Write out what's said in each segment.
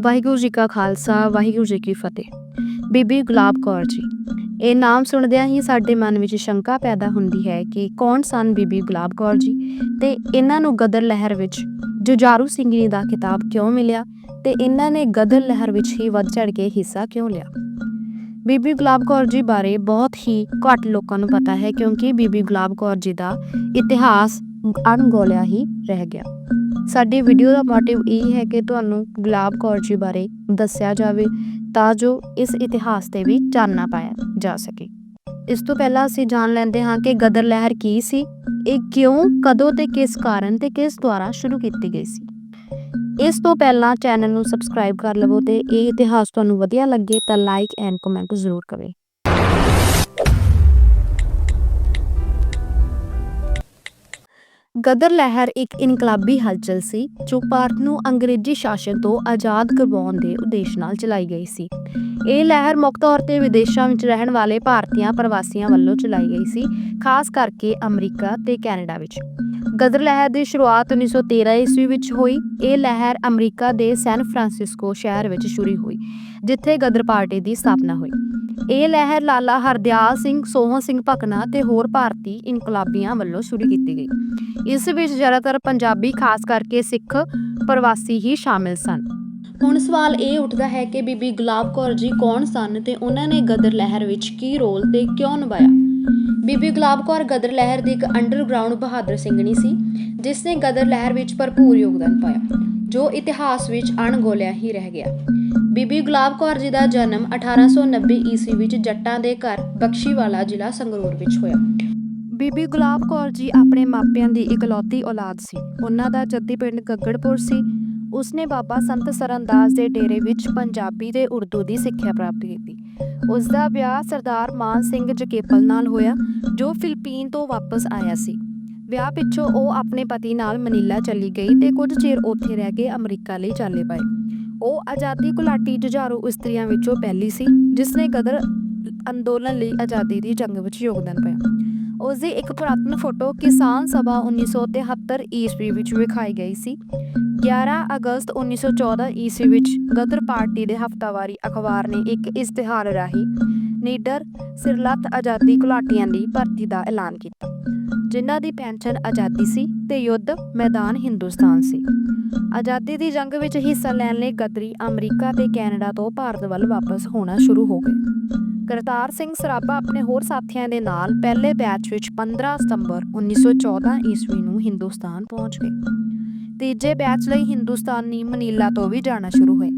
ਵਾਹਿਗੁਰੂ ਜੀ ਕਾ ਖਾਲਸਾ, ਵਾਹਿਗੁਰੂ ਜੀ ਕੀ ਫਤਿਹ। ਬੀਬੀ ਗੁਲਾਬ ਕੌਰ ਜੀ, ਇਹ ਨਾਮ ਸੁਣਦਿਆਂ ਹੀ ਸਾਡੇ ਮਨ ਵਿੱਚ ਸ਼ੰਕਾ ਪੈਦਾ ਹੁੰਦੀ ਹੈ ਕਿ ਕੌਣ ਸਨ ਬੀਬੀ ਗੁਲਾਬ ਕੌਰ ਜੀ? ਤੇ ਇਹਨਾਂ ਨੂੰ ਗਦਰ ਲਹਿਰ ਵਿੱਚ ਜੁਝਾਰੂ ਸਿੰਘਣੀ ਦਾ ਖਿਤਾਬ ਕਿਉਂ ਮਿਲਿਆ? ਤੇ ਇਹਨਾਂ ਨੇ ਗਦਰ ਲਹਿਰ ਵਿੱਚ ਹੀ ਵੱਧ ਚੜ ਕੇ ਹਿੱਸਾ ਕਿਉਂ ਲਿਆ? ਬੀਬੀ ਗੁਲਾਬ ਕੌਰ ਜੀ ਬਾਰੇ ਬਹੁਤ ਹੀ ਘੱਟ ਲੋਕਾਂ ਨੂੰ ਪਤਾ ਹੈ ਕਿਉਂਕਿ ਬੀਬੀ ਗੁਲਾਬ ਕੌਰ ਜੀ ਦਾ ਇਤਿਹਾਸ ਅਣਗੋਲਿਆ ਹੀ ਰਹਿ ਗਿਆ। ਸਾਡੀ ਵੀਡੀਓ ਦਾ ਮੋਟਿਵ ਇਹ ਹੈ ਕਿ ਤੁਹਾਨੂੰ ਗੁਲਾਬ ਕੌਰ ਜੀ ਬਾਰੇ ਦੱਸਿਆ ਜਾਵੇ ਤਾਂ ਜੋ ਇਸ ਇਤਿਹਾਸ ਤੇ ਵੀ ਚਾਨਣਾ ਪਾਇਆ ਜਾ ਸਕੇ। ਇਸ ਤੋਂ ਪਹਿਲਾਂ ਅਸੀਂ ਜਾਣ ਲੈਂਦੇ ਹਾਂ ਕਿ ਗਦਰ ਲਹਿਰ ਕੀ ਸੀ, ਇਹ ਕਿਉਂ, ਕਦੋਂ ਤੇ ਕਿਸ ਕਾਰਨ ਤੇ ਕਿਸ ਦੁਆਰਾ ਸ਼ੁਰੂ ਕੀਤੀ ਗਈ ਸੀ। ਇਸ ਤੋਂ ਪਹਿਲਾਂ ਚੈਨਲ ਨੂੰ ਸਬਸਕ੍ਰਾਈਬ ਕਰ ਲਵੋ ਤੇ ਇਹ ਇਤਿਹਾਸ ਤੁਹਾਨੂੰ ਵਧੀਆ ਲੱਗੇ ਤਾਂ ਲਾਈਕ ਐਂਡ ਕਮੈਂਟ ਜ਼ਰੂਰ ਕਰੇ। ਗਦਰ ਲਹਿਰ ਇੱਕ ਇਨਕਲਾਬੀ ਹਲਚਲ ਸੀ, ਜੋ ਭਾਰਤ ਨੂੰ ਅੰਗਰੇਜ਼ੀ ਸ਼ਾਸਨ ਤੋਂ ਆਜ਼ਾਦ ਕਰਵਾਉਣ ਦੇ ਉਦੇਸ਼ ਨਾਲ ਚਲਾਈ ਗਈ ਸੀ। ਇਹ ਲਹਿਰ ਮੁੱਖ ਤੌਰ ਤੇ ਵਿਦੇਸ਼ਾਂ ਵਿੱਚ ਰਹਿਣ ਵਾਲੇ ਭਾਰਤੀਆਂ ਪ੍ਰਵਾਸੀਆਂ ਵੱਲੋਂ ਚਲਾਈ ਗਈ ਸੀ, ਖਾਸ ਕਰਕੇ ਅਮਰੀਕਾ ਤੇ ਕੈਨੇਡਾ ਵਿੱਚ। ਗਦਰ ਲਹਿਰ ਦੀ ਸ਼ੁਰੂਆਤ 1913 ਈਸਵੀ ਵਿੱਚ ਹੋਈ। ਇਹ ਲਹਿਰ ਅਮਰੀਕਾ ਦੇ ਸੈਨ ਫਰਾਂਸਿਸਕੋ ਸ਼ਹਿਰ ਵਿੱਚ ਸ਼ੁਰੂ ਹੋਈ, ਜਿੱਥੇ ਗਦਰ ਪਾਰਟੀ ਦੀ ਸਥਾਪਨਾ ਹੋਈ। ਇਹ ਲਹਿਰ ਲਾਲਾ ਹਰਦਿਆਲ ਸਿੰਘ, ਸੋਹਣ ਸਿੰਘ ਭਕਨਾ ਤੇ ਹੋਰ ਭਾਰਤੀ ਇਨਕਲਾਬੀਆਂ ਵੱਲੋਂ ਸ਼ੁਰੂ ਕੀਤੀ ਗਈ। ਇਸ ਵਿੱਚ ਜ਼ਿਆਦਾਤਰ ਪੰਜਾਬੀ, ਖਾਸ ਕਰਕੇ ਸਿੱਖ ਪ੍ਰਵਾਸੀ ਹੀ ਸ਼ਾਮਿਲ ਸਨ। ਹੁਣ ਸਵਾਲ ਇਹ ਉੱਠਦਾ ਹੈ ਕਿ ਬੀਬੀ ਗੁਲਾਬ ਕੌਰ ਜੀ ਕੌਣ ਸਨ ਤੇ ਉਹਨਾਂ ਨੇ ਗਦਰ ਲਹਿਰ ਵਿੱਚ ਕੀ ਰੋਲ ਤੇ ਕਿਉਂ ਨਿਭਾਇਆ? ਬੀਬੀ ਗੁਲਾਬ ਕੌਰ ਗਦਰ ਲਹਿਰ ਦੀ ਇੱਕ ਅੰਡਰਗਰਾਉਂਡ ਬਹਾਦਰ ਸਿੰਘਣੀ ਸੀ ਜਿਸ ਨੇ ਗਦਰ ਲਹਿਰ ਵਿੱਚ ਭਰਪੂਰ ਯੋਗਦਾਨ ਪਾਇਆ, ਜੋ ਇਤਿਹਾਸ ਵਿੱਚ ਅਣਗੋਲਿਆ ਹੀ ਰਹਿ ਗਿਆ। ਬੀਬੀ ਗੁਲਾਬ ਕੌਰ ਜੀ ਦਾ ਜਨਮ 1890 ਈਸਵੀ ਵਿੱਚ ਜੱਟਾਂ ਦੇ ਘਰ ਬਖਸ਼ੀਵਾਲਾ ਜ਼ਿਲ੍ਹਾ ਸੰਗਰੂਰ ਵਿੱਚ ਹੋਇਆ। ਬੀਬੀ ਗੁਲਾਬ ਕੌਰ ਜੀ ਆਪਣੇ ਮਾਪਿਆਂ ਦੀ ਇਕਲੌਤੀ ਔਲਾਦ ਸੀ। ਉਹਨਾਂ ਦਾ ਜੱਦੀ ਪਿੰਡ ਗੱਗੜਪੁਰ ਸੀ। ਉਸਨੇ ਬਾਬਾ ਸੰਤ ਸਰਨਦਾਸ ਦੇ ਡੇਰੇ ਵਿੱਚ ਪੰਜਾਬੀ ਤੇ ਉਰਦੂ ਦੀ ਸਿੱਖਿਆ ਪ੍ਰਾਪਤ ਕੀਤੀ। ਉਸ ਦਾ ਵਿਆਹ ਸਰਦਾਰ ਮਾਨ ਸਿੰਘ ਜਕੇਪਲ ਨਾਲ ਹੋਇਆ, ਜੋ ਫਿਲੀਪੀਨ ਤੋਂ ਵਾਪਸ ਆਇਆ ਸੀ। ਵਿਆਹ ਪਿੱਛੋਂ ਉਹ ਆਪਣੇ ਪਤੀ ਨਾਲ ਮਨੀਲਾ ਚਲੀ ਗਈ ਤੇ ਕੁਝ ਚਿਰ ਉੱਥੇ ਰਹਿ ਕੇ ਅਮਰੀਕਾ ਲਈ ਚਾਲੇ ਪਏ। ਉਹ ਆਜ਼ਾਦੀ ਘੁਲਾਟੀ ਜੁਝਾਰੂ ਇਸਤਰੀਆਂ ਵਿੱਚੋਂ ਪਹਿਲੀ ਸੀ ਜਿਸ ਨੇ ਗਦਰ ਅੰਦੋਲਨ ਲਈ ਆਜ਼ਾਦੀ ਦੀ ਜੰਗ ਵਿੱਚ ਯੋਗਦਾਨ ਪਾਇਆ। ਉਸ ਦੀ ਇੱਕ ਪੁਰਾਤਨ ਫੋਟੋ ਕਿਸਾਨ ਸਭਾ 1973 ਈਸਵੀ ਵਿੱਚ ਵਿਖਾਈ ਗਈ ਸੀ। 11 ਅਗਸਤ 1914 ਈਸਵੀ ਵਿੱਚ ਗਦਰ ਪਾਰਟੀ ਦੇ ਹਫ਼ਤਾਵਾਰੀ ਅਖਬਾਰ ਨੇ ਇੱਕ ਇਸ਼ਤਿਹਾਰ ਰਾਹੀਂ ਨੀਡਰ ਸਿਰਲੱਤ ਆਜ਼ਾਦੀ ਘੁਲਾਟੀਆਂ ਦੀ ਭਰਤੀ ਦਾ ਐਲਾਨ ਕੀਤਾ। ਜਿਨ੍ਹਾਂ ਦੀ ਪੈਨਸ਼ਨ ਆਜ਼ਾਦੀ ਸੀ ਤੇ ਯੁੱਧ ਮੈਦਾਨ ਹਿੰਦੁਸਤਾਨ ਸੀ। ਆਜ਼ਾਦੀ ਦੀ ਜੰਗ ਵਿੱਚ ਹਿੱਸਾ ਲੈਣ ਲਈ ਗਦਰੀ ਅਮਰੀਕਾ ਤੇ ਕੈਨੇਡਾ ਤੋਂ ਭਾਰਤ ਵੱਲ ਵਾਪਸ ਹੋਣਾ ਸ਼ੁਰੂ ਹੋ ਗਏ। ਕਰਤਾਰ ਸਿੰਘ ਸਰਾਭਾ ਆਪਣੇ ਹੋਰ ਸਾਥੀਆਂ ਦੇ ਨਾਲ ਪਹਿਲੇ ਬੈਚ ਵਿੱਚ 15 ਸਤੰਬਰ 1914 ਈਸਵੀ ਨੂੰ ਹਿੰਦੁਸਤਾਨ ਪਹੁੰਚ ਗਏ। ਤੀਜੇ ਬੈਚ ਲਈ ਹਿੰਦੁਸਤਾਨੀ ਮਨੀਲਾ ਤੋਂ ਵੀ ਜਾਣਾ ਸ਼ੁਰੂ ਹੋਏ।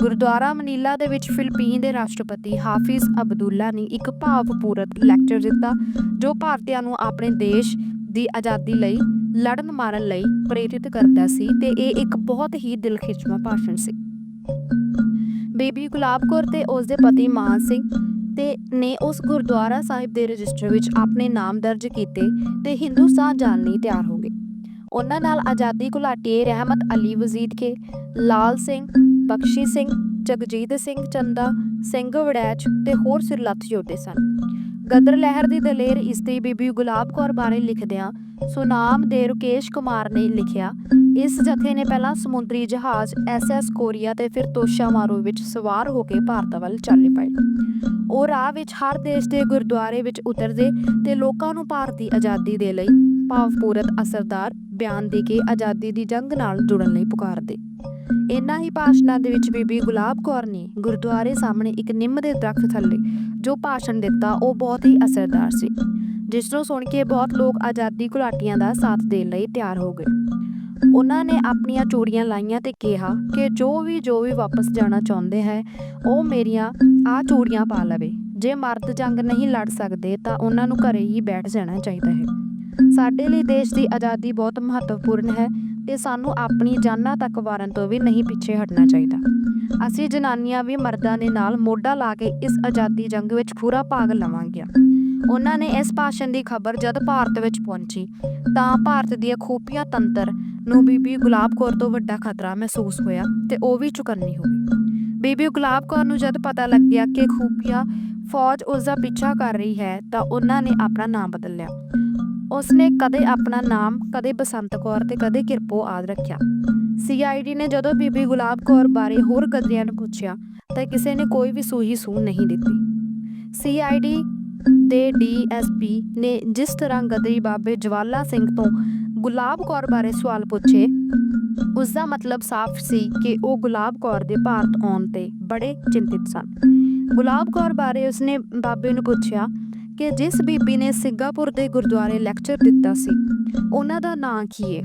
ਗੁਰਦੁਆਰਾ ਮਨੀਲਾ ਦੇ ਵਿੱਚ ਫਿਲੀਪੀਨ ਦੇ ਰਾਸ਼ਟਰਪਤੀ ਹਾਫਿਜ਼ ਅਬਦੁੱਲਾ ਨੇ ਇੱਕ ਭਾਵਪੂਰਤ ਲੈਕਚਰ ਦਿੱਤਾ, ਜੋ ਭਾਰਤੀਆਂ ਨੂੰ ਆਪਣੇ ਦੇਸ਼ ਦੀ ਆਜ਼ਾਦੀ ਲਈ, ਲੜਨ ਮਾਰਨ ਲਈ ਪ੍ਰੇਰਿਤ ਕਰਦਾ ਸੀ ਤੇ ਇਹ ਇੱਕ ਬਹੁਤ ਹੀ ਦਿਲਖਿੱਚਵਾਂ ਭਾਸ਼ਣ ਸੀ। ਬੀਬੀ ਗੁਲਾਬ ਕੌਰ ਤੇ ਉਸ ਦੇ ਪਤੀ ਮਾਨ ਸਿੰਘ ਤੇ ਨੇ ਉਸ ਗੁਰਦੁਆਰਾ ਸਾਹਿਬ ਦੇ ਰਜਿਸਟਰ ਵਿੱਚ ਆਪਣੇ ਨਾਮ ਦਰਜ ਕੀਤੇ ਤੇ ਹਿੰਦੁਸਤਾਨ ਜਾਣ ਲਈ ਤਿਆਰ ਹੋ ਗਏ। ਉਹਨਾਂ ਨਾਲ ਆਜ਼ਾਦੀ ਘੁਲਾਟੀਏ ਰਹਿਮਤ ਅਲੀ ਵਜ਼ੀਦ ਕੇ, ਲਾਲ ਸਿੰਘ, ਬਖਸ਼ੀ ਸਿੰਘ, ਜਗਜੀਤ ਸਿੰਘ, ਚੰਦਾ ਸਿੰਘ, ਵੜੈਚ ਤੇ ਹੋਰ ਸਿਰਲੱਥ ਯੋਧੇ ਸਨ। ਗਦਰ ਲਹਿਰ ਦੀ ਦਲੇਰ ਇਸਤਰੀ ਬੀਬੀ ਗੁਲਾਬ ਕੌਰ ਬਾਰੇ ਲਿਖਦਿਆਂ ਸੁਨਾਮ ਦੇ ਰੁਕੇਸ਼ ਕੁਮਾਰ ਨੇ ਲਿਖਿਆ, ਇਸ ਜਥੇ ਨੇ ਪਹਿਲਾਂ ਸਮੁੰਦਰੀ ਜਹਾਜ਼ ਐਸਐਸ ਕੋਰੀਆ ਤੇ ਫਿਰ ਤੋਸ਼ਾ ਮਾਰੂ ਵਿੱਚ ਸਵਾਰ ਹੋ ਕੇ ਭਾਰਤ ਵੱਲ ਚੱਲੇ ਪਏ। ਉਹ ਰਾਹ ਵਿੱਚ ਹਰ ਦੇਸ਼ ਦੇ ਗੁਰਦੁਆਰੇ ਵਿੱਚ ਉਤਰਦੇ ਤੇ ਲੋਕਾਂ ਨੂੰ ਭਾਰਤ ਦੀ ਆਜ਼ਾਦੀ ਦੇ ਲਈ ਭਾਵਪੂਰਤ ਅਸਰਦਾਰ ਬਿਆਨ ਦੇ ਕੇ ਆਜ਼ਾਦੀ ਦੀ ਜੰਗ ਨਾਲ ਜੁੜਨ ਲਈ ਪੁਕਾਰਦੇ। ਇਨ੍ਹਾਂ ਹੀ ਭਾਸ਼ਣਾਂ ਦੇ ਵਿੱਚ ਬੀਬੀ ਗੁਲਾਬ ਕੌਰ ਨੇ ਗੁਰਦੁਆਰੇ ਸਾਹਮਣੇ ਇੱਕ ਨਿੰਮ ਦੇ ਦਰਖਤ ਥੱਲੇ ਜੋ ਭਾਸ਼ਣ ਦਿੱਤਾ, ਉਹ ਬਹੁਤ ਹੀ ਅਸਰਦਾਰ ਸੀ, ਜਿਸ ਨੂੰ ਸੁਣ ਕੇ ਬਹੁਤ ਲੋਕ ਆਜ਼ਾਦੀ ਘੁਲਾਟੀਆਂ ਦਾ ਸਾਥ ਦੇਣ ਲਈ ਤਿਆਰ ਹੋ ਗਏ। ਉਹਨਾਂ ਨੇ ਆਪਣੀਆਂ ਚੂੜੀਆਂ ਲਾਈਆਂ ਤੇ ਕਿਹਾ ਕਿ ਜੋ ਵੀ ਜੋ ਵੀ ਵਾਪਸ ਜਾਣਾ ਚਾਹੁੰਦੇ ਹੈ, ਉਹ ਮੇਰੀਆਂ ਆ ਚੂੜੀਆਂ ਪਾ ਲਵੇ। ਜੇ ਮਰਦ ਜੰਗ ਨਹੀਂ ਲੜ ਸਕਦੇ, ਤਾਂ ਉਹਨਾਂ ਨੂੰ ਘਰੇ ਹੀ ਬੈਠ ਜਾਣਾ ਚਾਹੀਦਾ ਹੈ। ਸਾਡੇ ਲਈ ਦੇਸ਼ ਦੀ ਆਜ਼ਾਦੀ ਬਹੁਤ ਮਹੱਤਵਪੂਰਨ ਹੈ ਤੇ ਸਾਨੂੰ ਆਪਣੀ ਜਾਨਾਂ ਤੱਕ ਵਾਰਨ ਤੋਂ ਵੀ ਨਹੀਂ ਪਿੱਛੇ ਹਟਣਾ ਚਾਹੀਦਾ। ਅਸੀਂ ਜਨਾਨੀਆਂ ਵੀ ਮਰਦਾਂ ਦੇ ਨਾਲ ਮੋਢਾ ਲਾ ਕੇ ਇਸ ਆਜ਼ਾਦੀ ਜੰਗ ਵਿੱਚ ਪੂਰਾ ਭਾਗ ਲਵਾਂਗੀਆਂ। ਉਹਨਾਂ ਨੇ ਇਸ ਭਾਸ਼ਣ ਦੀ ਖਬਰ ਜਦ ਭਾਰਤ ਵਿੱਚ ਪਹੁੰਚੀ, ਤਾਂ ਭਾਰਤ ਦੀਆਂ ਖੂਫੀਆ ਤੰਤਰ ਨੂੰ ਬੀਬੀ ਗੁਲਾਬ ਕੌਰ ਤੋਂ ਵੱਡਾ ਖਤਰਾ ਮਹਿਸੂਸ ਹੋਇਆ ਤੇ ਉਹ ਵੀ ਚੁਕੰਨੀ ਹੋ ਗਈ। ਬੀਬੀ ਗੁਲਾਬ ਕੌਰ ਨੂੰ ਜਦ ਪਤਾ ਲੱਗਿਆ ਕਿ ਖੂਫੀਆ ਫੌਜ ਉਸ ਦਾ ਪਿੱਛਾ ਕਰ ਰਹੀ ਹੈ, ਤਾਂ ਉਹਨਾਂ ਨੇ ਆਪਣਾ ਨਾਮ ਬਦਲ ਲਿਆ। ਉਸਨੇ ਕਦੇ ਆਪਣਾ ਨਾਮ, ਕਦੇ ਬਸੰਤ ਕੌਰ ਤੇ ਕਦੇ ਕਿਰਪੋ ਆਦ ਰੱਖਿਆ। ਸੀਆਈਡੀ ਨੇ ਜਦੋਂ ਬੀਬੀ ਗੁਲਾਬ ਕੌਰ ਬਾਰੇ ਹੋਰ ਗਦਰੀਆਂ ਨੂੰ ਪੁੱਛਿਆ, ਤਾਂ ਕਿਸੇ ਨੇ ਕੋਈ ਵੀ ਸੂਹੀ ਸੂਹ ਨਹੀਂ ਦਿੱਤੀ। ਸੀਆਈਡੀ ਦੇ ਡੀਐਸਪੀ ਨੇ ਜਿਸ ਤਰ੍ਹਾਂ ਗਦਰੀ ਬਾਬੇ ਜਵਾਲਾ ਸਿੰਘ ਤੋਂ ਗੁਲਾਬ ਕੌਰ ਬਾਰੇ ਸਵਾਲ ਪੁੱਛੇ ਉਸ ਦਾ ਮਤਲਬ ਸਾਫ਼ ਸੀ ਕਿ ਉਹ ਗੁਲਾਬ ਕੌਰ ਦੇ ਭਾਰਤ ਆਉਣ ਤੇ ਬੜੇ ਚਿੰਤਿਤ ਸਨ। ਗੁਲਾਬ ਕੌਰ ਬਾਰੇ ਉਸਨੇ ਬਾਬੇ ਨੂੰ ਪੁੱਛਿਆ ਕਿ ਜਿਸ ਬੀਬੀ ਨੇ ਸਿੰਗਾਪੁਰ ਦੇ ਗੁਰਦੁਆਰੇ ਲੈਕਚਰ ਦਿੱਤਾ ਸੀ, ਉਹਨਾਂ ਦਾ ਨਾਂ ਕੀ ਹੈ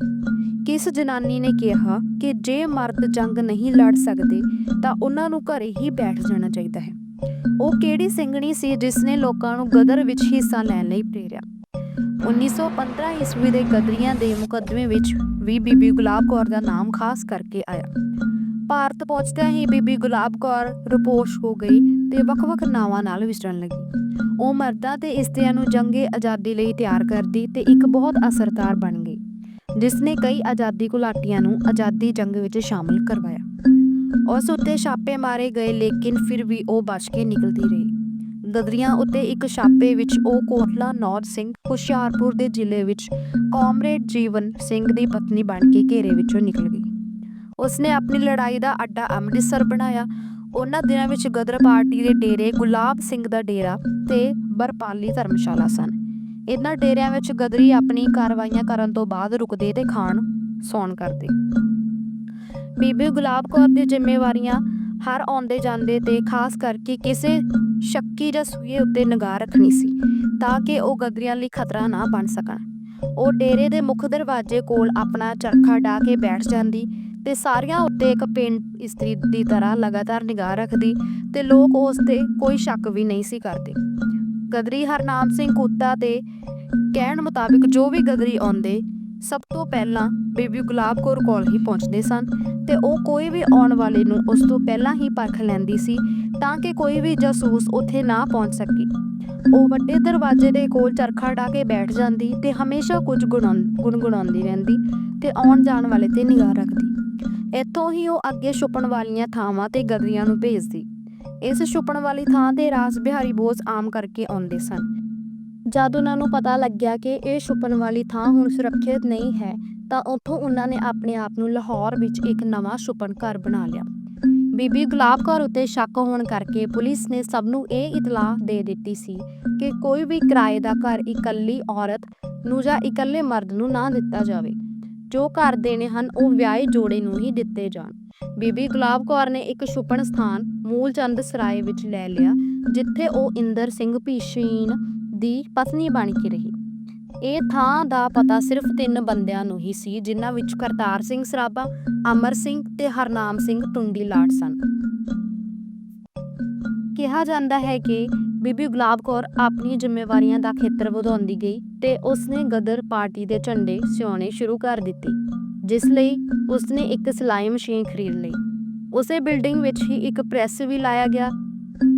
ਕਿਸ ਜਨਾਨੀ ਨੇ ਕਿਹਾ ਕਿ ਜੇ ਮਰਦ ਜੰਗ ਨਹੀਂ ਲੜ ਸਕਦੇ, ਤਾਂ ਉਹਨਾਂ ਨੂੰ ਘਰੇ ਹੀ ਬੈਠ ਜਾਣਾ ਚਾਹੀਦਾ ਹੈ। ਉਹ ਕਿਹੜੀ ਸਿੰਘਣੀ ਸੀ ਜਿਸ ਨੇ ਲੋਕਾਂ ਨੂੰ ਗਦਰ ਵਿੱਚ ਹਿੱਸਾ ਲੈਣ ਲਈ ਪ੍ਰੇਰਿਆ? 1915 ਈਸਵੀ ਦੇ ਗਦਰੀਆਂ ਦੇ ਮੁਕੱਦਮੇ ਵਿੱਚ ਵੀ ਬੀਬੀ ਗੁਲਾਬ ਕੌਰ ਦਾ ਨਾਮ ਖਾਸ ਕਰਕੇ ਆਇਆ। ਭਾਰਤ ਪਹੁੰਚਦਿਆਂ ਹੀ ਬੀਬੀ ਗੁਲਾਬ ਕੌਰ ਰਿਪੋਸ਼ ਹੋ ਗਈ ਤੇ ਵੱਖ-ਵੱਖ ਨਾਵਾਂ ਨਾਲ ਵਿਚਰਨ ਲੱਗੀ। ਉਹ ਮਰਦਾਂ ਤੇ ਇਸਤਰੀਆਂ ਨੂੰ ਜੰਗੇ ਆਜ਼ਾਦੀ ਲਈ ਤਿਆਰ ਕਰਦੀ ਤੇ ਇੱਕ ਬਹੁਤ ਅਸਰਦਾਰ ਬਣ ਗਈ ਜਿਸ ਨੇ ਕਈ ਆਜ਼ਾਦੀ ਘੁਲਾਟੀਆਂ ਨੂੰ ਆਜ਼ਾਦੀ ਜੰਗ ਵਿੱਚ ਸ਼ਾਮਲ ਕਰਵਾਇਆ। ਉਸ ਉੱਤੇ ਛਾਪੇ ਮਾਰੇ ਗਏ ਲੇਕਿਨ ਫਿਰ ਵੀ ਉਹ ਬਚ ਕੇ ਨਿਕਲਦੀ ਰਹੀ। ਗਦਰੀਆਂ ਉੱਤੇ ਇੱਕ ਛਾਪੇ ਵਿੱਚ ਉਹ ਕੋਟਲਾ ਨੌਜ ਸਿੰਘ ਹੁਸ਼ਿਆਰਪੁਰ ਦੇ ਜ਼ਿਲ੍ਹੇ ਵਿੱਚ ਕਾਮਰੇਡ ਜੀਵਨ ਸਿੰਘ ਦੀ ਪਤਨੀ ਬਣ ਕੇ ਘੇਰੇ ਵਿੱਚੋਂ ਨਿਕਲ ਗਈ। ਉਸਨੇ ਆਪਣੀ ਲੜਾਈ ਦਾ ਅੱਡਾ ਅੰਮ੍ਰਿਤਸਰ ਬਣਾਇਆ। ਉਹਨਾਂ ਦਿਨਾਂ ਵਿੱਚ ਗਦਰ ਪਾਰਟੀ ਦੇ ਡੇਰੇ ਗੁਲਾਬ ਸਿੰਘ ਦਾ ਡੇਰਾ ਤੇ ਬਰਪਾਲੀ ਧਰਮਸ਼ਾਲਾ ਸਨ। ਇਹਨਾਂ ਡੇਰਿਆਂ ਵਿੱਚ ਗਦਰੀ ਆਪਣੀ ਕਾਰਵਾਈਆਂ ਕਰਨ ਤੋਂ ਬਾਅਦ ਰੁਕਦੇ ਤੇ ਖਾਣ ਸੌਣ ਕਰਦੇ। ਬੀਬੀ ਗੁਲਾਬ ਕੌਰ ਦੀ ਜ਼ਿੰਮੇਵਾਰੀਆਂ ਹਰ ਆਉਂਦੇ ਜਾਂਦੇ ਤੇ ਖਾਸ ਕਰਕੇ ਕਿਸੇ ਸ਼ੱਕੀ ਜਾਂ ਸੂਏ ਉੱਤੇ ਨਿਗਾਹ ਰੱਖਣੀ ਸੀ, ਤਾਂ ਕਿ ਉਹ ਗਦਰੀਆਂ ਲਈ ਖਤਰਾ ਨਾ ਬਣ ਸਕਣ। ਉਹ ਡੇਰੇ ਦੇ ਮੁੱਖ ਦਰਵਾਜ਼ੇ ਕੋਲ ਆਪਣਾ ਚਰਖਾ ਢਾ ਕੇ ਬੈਠ ਜਾਂਦੀ ਤੇ ਸਾਰਿਆਂ ਉੱਤੇ ਇੱਕ ਪੇਂਟ ਇਸਤਰੀ ਦੀ ਤਰ੍ਹਾਂ ਲਗਾਤਾਰ ਨਿਗਾਹ ਰੱਖਦੀ ਤੇ ਲੋਕ ਉਸ ਤੇ ਕੋਈ ਸ਼ੱਕ ਵੀ ਨਹੀਂ ਸੀ ਕਰਦੇ। ਗਦਰੀ ਹਰਨਾਮ ਸਿੰਘ ਕੁੱਤਾ ਤੇ ਕਹਿਣ ਮੁਤਾਬਿਕ ਜੋ ਵੀ ਗਦਰੀ ਆਉਂਦੇ, ਸਭ ਤੋਂ ਪਹਿਲਾਂ ਬੀਬੀ ਗੁਲਾਬ ਕੌਰ ਕੋਲ ਹੀ ਪਹੁੰਚਦੇ ਸਨ ਤੇ ਉਹ ਕੋਈ ਵੀ ਆਉਣ ਵਾਲੇ ਨੂੰ ਉਸ ਤੋਂ ਪਹਿਲਾਂ ਹੀ ਪਰਖ ਲੈਂਦੀ ਸੀ ਤਾਂ ਕਿ ਕੋਈ ਵੀ ਜਾਸੂਸ ਉੱਥੇ ਨਾ ਪਹੁੰਚ ਸਕੇ। ਉਹ ਵੱਡੇ ਦਰਵਾਜ਼ੇ ਦੇ ਕੋਲ ਚਰਖਾ ਢਾ ਕੇ ਬੈਠ ਜਾਂਦੀ ਤੇ ਹਮੇਸ਼ਾ ਕੁਝ ਗੁਣਾਉਂ- ਗੁਣਗੁਣਾਉਂਦੀ ਰਹਿੰਦੀ ਤੇ ਆਉਣ ਜਾਣ ਵਾਲੇ ਤੇ ਨਿਗਾਹ ਰੱਖਦੀ। ਇੱਥੋਂ ਹੀ ਉਹ ਅੱਗੇ ਛੁਪਣ ਵਾਲੀਆਂ ਥਾਵਾਂ ਤੇ ਗਦਰੀਆਂ ਨੂੰ ਭੇਜਦੀ। ਇਸ ਛੁਪਣ ਵਾਲੀ ਥਾਂ ਤੇ ਰਾਸ ਬਿਹਾਰੀ ਬੋਸ ਆਮ ਕਰਕੇ ਆਉਂਦੇ ਸਨ। ਜਦ ਉਹਨਾਂ ਨੂੰ ਪਤਾ ਲੱਗਿਆ ਕਿ ਇਹ ਛੁਪਣ ਵਾਲੀ ਥਾਂ ਹੁਣ ਸੁਰੱਖਿਅਤ ਨਹੀਂ ਹੈ, ਤਾਂ ਉੱਥੋਂ ਉਹਨਾਂ ਨੇ ਆਪਣੇ ਆਪ ਨੂੰ ਲਾਹੌਰ ਵਿੱਚ ਇੱਕ ਨਵਾਂ ਛੁਪਣ ਘਰ ਬਣਾ ਲਿਆ। ਬੀਬੀ ਗੁਲਾਬ ਕੌਰ ਉੱਤੇ ਸ਼ੱਕ ਹੋਣ ਕਰਕੇ ਪੁਲਿਸ ਨੇ ਸਭ ਨੂੰ ਇਹ ਇਤਲਾਹ ਦੇ ਦਿੱਤੀ ਸੀ ਕਿ ਕੋਈ ਵੀ ਕਿਰਾਏ ਦਾ ਘਰ ਇਕੱਲੀ ਔਰਤ ਨੂੰ ਜਾਂ ਇਕੱਲੇ ਮਰਦ ਨੂੰ ਨਾ ਦਿੱਤਾ ਜਾਵੇ। ਜੋ ਘਰ ਦੇਣੇ ਹਨ, ਉਹ ਵਿਆਹੇ ਜੋੜੇ ਨੂੰ ਹੀ ਦਿੱਤੇ ਜਾਣ। ਬੀਬੀ ਗੁਲਾਬ ਕੌਰ ਨੇ ਇੱਕ ਛੁਪਣ ਸਥਾਨ ਮੂਲਚੰਦ ਸਰਾਏ ਵਿੱਚ ਲੈ ਲਿਆ, ਜਿੱਥੇ ਉਹ ਇੰਦਰ ਸਿੰਘ ਭੀਸ਼ੀਨ ਦੀ ਪਤਨੀ ਬਣ ਕੇ ਰਹੀ। ਇਹ ਥਾਂ ਦਾ ਪਤਾ ਸਿਰਫ ਤਿੰਨ ਬੰਦਿਆਂ ਨੂੰ ਹੀ ਸੀ, ਜਿਨ੍ਹਾਂ ਵਿੱਚ ਕਰਤਾਰ ਸਿੰਘ ਸਰਾਭਾ, ਅਮਰ ਸਿੰਘ ਤੇ ਹਰਨਾਮ ਸਿੰਘ ਟੁੰਡੀ ਲਾਟ ਸਨ। ਕਿਹਾ ਜਾਂਦਾ ਹੈ ਕਿ ਬੀਬੀ ਗੁਲਾਬ ਕੌਰ ਆਪਣੀ ਜ਼ਿੰਮੇਵਾਰੀਆਂ ਦਾ ਖੇਤਰ ਵਧਾਉਂਦੀ ਗਈ ਤੇ ਉਸਨੇ ਗਦਰ ਪਾਰਟੀ ਦੇ ਝੰਡੇ ਸਿਉਣੇ ਸ਼ੁਰੂ ਕਰ ਦਿੱਤੇ, ਜਿਸ ਲਈ ਉਸਨੇ ਇੱਕ ਸਿਲਾਈ ਮਸ਼ੀਨ ਖਰੀਦ ਲਈ। ਉਸੇ ਬਿਲਡਿੰਗ ਵਿੱਚ ਹੀ ਇੱਕ ਪ੍ਰੈਸ ਵੀ ਲਾਇਆ ਗਿਆ,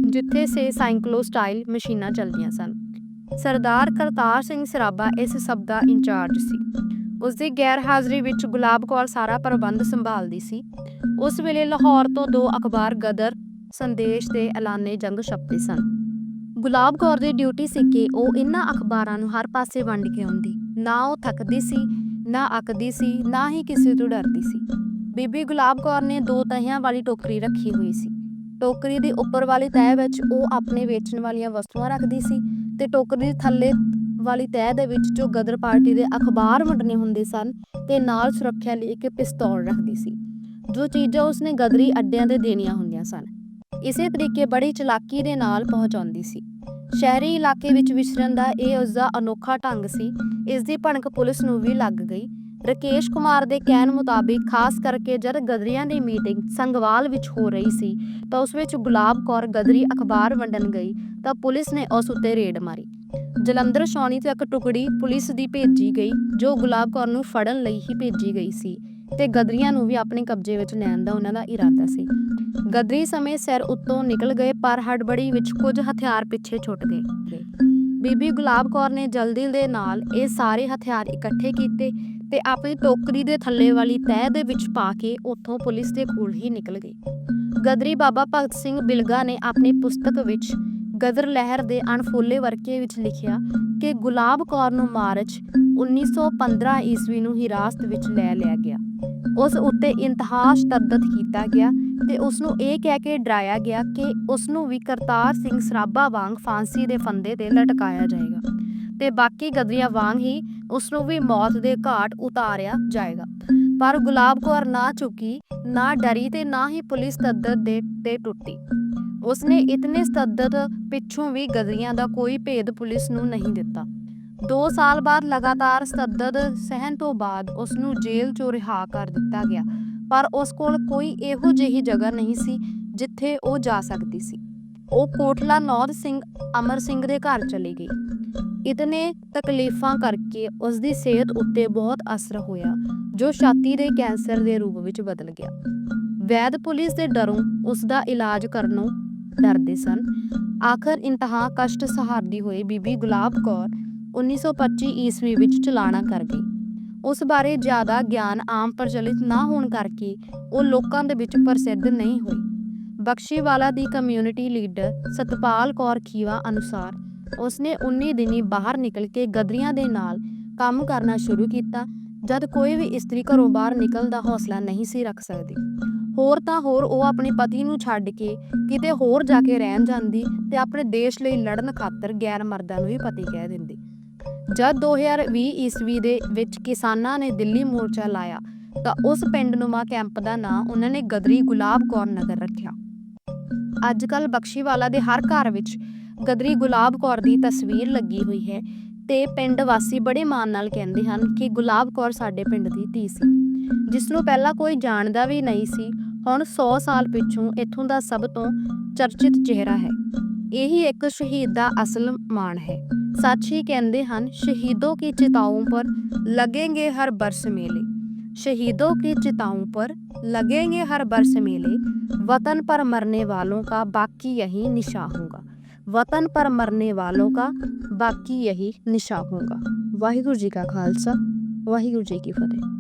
ਜਿੱਥੇ ਸੇ ਸਾਈਕਲੋ ਸਟਾਈਲ ਮਸ਼ੀਨਾਂ ਚੱਲਦੀਆਂ ਸਨ। ਸਰਦਾਰ ਕਰਤਾਰ ਸਿੰਘ ਸਰਾਭਾ ਇਸ ਸਭ ਦਾ ਇੰਚਾਰਜ ਸੀ। ਉਸ ਦੀ ਗੈਰ ਹਾਜ਼ਰੀ ਵਿੱਚ ਗੁਲਾਬ ਕੌਰ ਸਾਰਾ ਪ੍ਰਬੰਧ ਸੰਭਾਲਦੀ ਸੀ। ਉਸ ਵੇਲੇ ਲਾਹੌਰ ਤੋਂ ਦੋ ਅਖਬਾਰ ਗਦਰ ਸੰਦੇਸ਼ ਤੇ ਐਲਾਨੇ ਜੰਗ ਛਪਦੇ ਸਨ। ਗੁਲਾਬ ਕੌਰ ਦੀ ਡਿਊਟੀ ਸੀ ਕਿ ਉਹ ਇਹਨਾਂ ਅਖਬਾਰਾਂ ਨੂੰ ਹਰ ਪਾਸੇ ਵੰਡ ਕੇ ਆਉਂਦੀ। ਨਾ ਉਹ ਥੱਕਦੀ ਸੀ, ਨਾ ਅੱਕਦੀ ਸੀ, ਨਾ ਹੀ ਕਿਸੇ ਤੋਂ ਡਰਦੀ ਸੀ। ਬੀਬੀ ਗੁਲਾਬ ਕੌਰ ਨੇ ਦੋ ਤਹਿਆਂ ਵਾਲੀ ਟੋਕਰੀ ਰੱਖੀ ਹੋਈ ਸੀ। ਟੋਕਰੀ ਦੇ ਉੱਪਰ ਵਾਲੀ ਤਹਿ ਵਿੱਚ ਉਹ ਆਪਣੇ ਵੇਚਣ ਵਾਲੀਆਂ ਵਸਤੂਆਂ ਰੱਖਦੀ ਸੀ ਤੇ ਟੋਕਰੀ ਦੇ ਥੱਲੇ ਵਾਲੀ ਤਹਿ ਦੇ ਵਿੱਚ ਜੋ ਗਦਰ ਪਾਰਟੀ ਦੇ ਅਖਬਾਰ ਵੰਡਨੇ ਹੁੰਦੇ ਸਨ ਤੇ ਨਾਲ ਸੁਰੱਖਿਆ ਲਈ ਇੱਕ ਪਿਸਤੌਲ ਰੱਖਦੀ ਸੀ। ਜੋ ਚੀਜ਼ਾਂ ਉਸਨੇ ਗਦਰੀ ਅੱਡਿਆਂ ਤੇ ਦੇਣੀਆਂ ਹੁੰਦੀਆਂ ਸਨ। ਇਸੇ ਤਰੀਕੇ ਬੜੀ ਚਲਾਕੀ ਦੇ ਨਾਲ ਪਹੁੰਚਾਉਂਦੀ ਸੀ। ਸ਼ਹਿਰੀ ਇਲਾਕੇ ਵਿੱਚ ਵਿਚਰਨ ਦਾ ਇਹ ਉਸਦਾ ਅਨੋਖਾ ਢੰਗ ਸੀ। ਇਸ ਦੀ ਭਣਕ ਪੁਲਿਸ ਨੂੰ ਵੀ ਲੱਗ ਗਈ। ਰਕੇਸ਼ ਕੁਮਾਰ ਦੇ ਕਹਿਣ ਮੁਤਾਬਿਕ, ਖਾਸ ਕਰਕੇ ਜਦ ਗਦਰੀਆਂ ਦੀ ਮੀਟਿੰਗ ਸੰਗਵਾਲ ਵਿੱਚ ਹੋ ਰਹੀ ਸੀ, ਤਾਂ ਉਸ ਵਿੱਚ ਗੁਲਾਬ ਕੌਰ ਗਦਰੀ ਅਖਬਾਰ ਵੰਡਣ ਗਈ, ਤਾਂ ਪੁਲਿਸ ਨੇ ਉਸ ਉੱਤੇ ਰੇਡ ਮਾਰੀ। ਜਲੰਧਰ ਛਾਉਣੀ ਤੋਂ ਇੱਕ ਟੁਕੜੀ ਪੁਲਿਸ ਦੀ ਭੇਜੀ ਗਈ, ਜੋ ਗੁਲਾਬ ਕੌਰ ਨੂੰ ਫੜਨ ਲਈ ਹੀ ਭੇਜੀ ਗਈ ਸੀ। ਤੇ ਗਦਰੀਆਂ ਨੂੰ ਵੀ ਆਪਣੇ ਕਬਜ਼ੇ ਵਿੱਚ ਲੈਣ ਦਾ ਉਹਨਾਂ ਦਾ ਇਰਾਦਾ ਸੀ। ਗਦਰੀ ਸਮੇਂ ਸਿਰ ਉੱਤੋਂ ਨਿਕਲ ਗਏ, ਪਰ ਹੜਬੜੀ ਵਿੱਚ ਕੁਝ ਹਥਿਆਰ ਪਿੱਛੇ ਛੁੱਟ ਗਏ। ਬੀਬੀ ਗੁਲਾਬ ਕੌਰ ਨੇ ਜਲਦੀ ਦੇ ਨਾਲ ਇਹ ਸਾਰੇ ਹਥਿਆਰ ਇਕੱਠੇ ਕੀਤੇ ਤੇ ਆਪਣੀ ਟੋਕਰੀ ਦੇ ਥੱਲੇ ਵਾਲੀ ਤਹਿ ਦੇ ਵਿੱਚ ਪਾ ਕੇ ਉੱਥੋਂ ਪੁਲਿਸ ਦੇ ਕੋਲ ਹੀ ਨਿਕਲ ਗਈ ਗਦਰੀ ਬਾਬਾ ਭਗਤ ਸਿੰਘ ਬਿਲਗਾ ਨੇ ਆਪਣੀ ਪੁਸਤਕ ਵਿੱਚ ਗਦਰ ਲਹਿਰ ਦੇ ਅਣਫੋਲੇ ਵਰਕੇ ਵਿੱਚ ਲਿਖਿਆ ਕਿ ਗੁਲਾਬ ਕੌਰ ਨੂੰ ਮਾਰਚ 1915 ਈਸਵੀ ਨੂੰ ਹਿਰਾਸਤ ਵਿੱਚ ਲੈ ਲਿਆ ਗਿਆ। ਉਸ ਉੱਤੇ ਇੰਤਹਾ ਤਸ਼ੱਦਦ ਕੀਤਾ ਗਿਆ ਤੇ ਉਸ ਨੂੰ ਇਹ ਕਹਿ ਕੇ ਡਰਾਇਆ ਗਿਆ ਕਿ ਉਸ ਨੂੰ ਵੀ ਕਰਤਾਰ ਸਿੰਘ ਸਰਾਭਾ ਵਾਂਗ ਫਾਂਸੀ ਦੇ ਫੰਦੇ ਤੇ ਲਟਕਾਇਆ ਜਾਏਗਾ ਤੇ ਬਾਕੀ ਗਦਰੀਆਂ ਵਾਂਗ ਹੀ ਉਸ ਨੂੰ ਵੀ ਮੌਤ ਦੇ ਘਾਟ ਉਤਾਰਿਆ ਜਾਏਗਾ। ਪਰ ਗੁਲਾਬ ਕੌਰ ਨਾ ਚੁੱਕੀ ਨਾ ਡਰੀ ਤੇ ਨਾ ਹੀ ਪੁਲਿਸ ਤੱਦਦ ਦੇ ਤੇ ਟੁੱਟੀ। ਉਸਨੇ ਇਤਨੇ ਸਤੱਦਦ ਪਿੱਛੋਂ ਵੀ ਗਦਰੀਆਂ ਦਾ ਕੋਈ ਭੇਦ ਪੁਲਿਸ ਨੂੰ ਨਹੀਂ ਦਿੱਤਾ। 2 ਸਾਲ ਬਾਅਦ ਲਗਾਤਾਰ ਸਤੱਦਦ ਸਹਿਣ ਤੋਂ ਬਾਅਦ ਉਸ ਨੂੰ ਜੇਲ੍ਹ ਚੋਂ ਰਿਹਾ ਕਰ ਦਿੱਤਾ ਗਿਆ, ਪਰ ਉਸ ਕੋਲ ਕੋਈ ਇਹੋ ਜਿਹੀ ਜਗ੍ਹਾ ਨਹੀਂ ਸੀ ਜਿੱਥੇ ਉਹ ਜਾ ਸਕਦੀ ਸੀ। ਉਹ ਕੋਟਲਾ ਨੌਦ ਸਿੰਘ ਅਮਰ ਸਿੰਘ ਦੇ ਘਰ ਚਲੀ ਗਈ। ਇਤਨੇ ਤਕਲੀਫਾਂ ਕਰਕੇ ਉਸ ਦੀ ਸਿਹਤ ਉੱਤੇ ਬਹੁਤ ਅਸਰ ਹੋਇਆ, ਜੋ ਛਾਤੀ ਦੇ ਕੈਂਸਰ ਦੇ ਰੂਪ ਵਿੱਚ ਬਦਲ ਗਿਆ। ਵੈਦ ਪੁਲਿਸ ਦੇ ਡਰੋਂ ਉਸ ਦਾ ਇਲਾਜ ਕਰਨੋਂ ਡਰਦੇ ਸਨ। ਆਖਰ ਇੰਤਹਾ ਕਸ਼ਟ ਸਹਾਰਦੀ ਹੋਈ ਬੀਬੀ ਗੁਲਾਬ ਕੌਰ 1925 ਈਸਵੀ ਵਿੱਚ ਚਲਾਣਾ ਕਰ ਗਈ। ਉਸ ਬਾਰੇ ਜ਼ਿਆਦਾ ਗਿਆਨ ਆਮ ਪ੍ਰਚਲਿਤ ਨਾ ਹੋਣ ਕਰਕੇ ਉਹ ਲੋਕਾਂ ਦੇ ਵਿੱਚ ਪ੍ਰਸਿੱਧ ਨਹੀਂ ਹੋਈ। ਬਖਸ਼ੀਵਾਲਾ ਦੀ ਕਮਿਊਨਿਟੀ ਲੀਡਰ ਸਤਪਾਲ ਕੌਰ ਖੀਵਾ ਅਨੁਸਾਰ ਉਸਨੇ 19 ਦਿਨੀ ਬਾਹਰ ਨਿਕਲ ਕੇ ਗਦਰੀਆਂ ਦੇ ਨਾਲ ਕੰਮ ਕਰਨਾ ਸ਼ੁਰੂ ਕੀਤਾ, ਜਦ ਕੋਈ ਵੀ ਇਸਤਰੀ ਘਰੋਂ ਬਾਹਰ ਨਿਕਲਣ ਦਾ ਹੌਸਲਾ ਨਹੀਂ ਸੀ ਰੱਖ ਸਕਦੀ। ਹੋਰ ਤਾਂ ਹੋਰ ਉਹ ਆਪਣੇ ਪਤੀ ਨੂੰ ਛੱਡ ਕੇ ਕਿਤੇ ਹੋਰ ਜਾ ਕੇ ਰਹਿਣ ਜਾਂਦੀ ਤੇ ਆਪਣੇ ਦੇਸ਼ ਲਈ ਲੜਨ ਖਾਤਰ ਗੈਰ ਮਰਦਾਂ ਨੂੰ ਵੀ ਪਤੀ ਕਹਿ ਦਿੰਦੀ। ਜਦ 2020 ਈਸਵੀ ਦੇ ਵਿੱਚ ਕਿਸਾਨਾਂ ਨੇ ਦਿੱਲੀ ਮੋਰਚਾ ਲਾਇਆ, ਤਾਂ ਉਸ ਪਿੰਡ ਨੁਮਾ ਕੈਂਪ ਦਾ ਨਾਂ ਉਹਨਾਂ ਨੇ ਗਦਰੀ ਗੁਲਾਬ ਕੌਰ ਨਗਰ ਰੱਖਿਆ। ਅੱਜ ਕੱਲ ਬਖਸ਼ੀਵਾਲਾ ਦੇ ਹਰ ਘਰ ਵਿੱਚ ਗਦਰੀ ਗੁਲਾਬ ਕੌਰ ਦੀ ਤਸਵੀਰ ਲੱਗੀ ਹੋਈ ਹੈ ਤੇ ਪਿੰਡ ਵਾਸੀ ਬੜੇ ਮਾਣ ਨਾਲ ਕਹਿੰਦੇ ਹਨ ਕਿ ਗੁਲਾਬ ਕੌਰ ਸਾਡੇ ਪਿੰਡ ਦੀ ਧੀ ਸੀ, ਜਿਸ ਨੂੰ ਪਹਿਲਾਂ ਕੋਈ ਜਾਣਦਾ ਵੀ ਨਹੀਂ ਸੀ, ਹੁਣ 100 ਸਾਲ ਪਿੱਛੋਂ ਇੱਥੋਂ ਦਾ ਸਭ ਤੋਂ ਚਰਚਿਤ ਚਿਹਰਾ ਹੈ। ਇਹੀ ਇੱਕ ਸ਼ਹੀਦ ਦਾ ਅਸਲ ਮਾਣ ਹੈ। ਸਾਚੀ ਕਹਿੰਦੇ ਹਨ ਸ਼ਹੀਦੋਂ ਕੀ ਚਿਤਾਓਂ ਪਰ लगेंगे हर बरस मेले। शहीदों की चिताओं पर लगेंगे हर बरस मेले। वतन पर मरने वालों का बाकी यही निशा होगा। वतन पर मरने वालों का बाकी यही निशा होगा। वाहिगुरु जी का खालसा, वाहिगुरु जी की फतेह।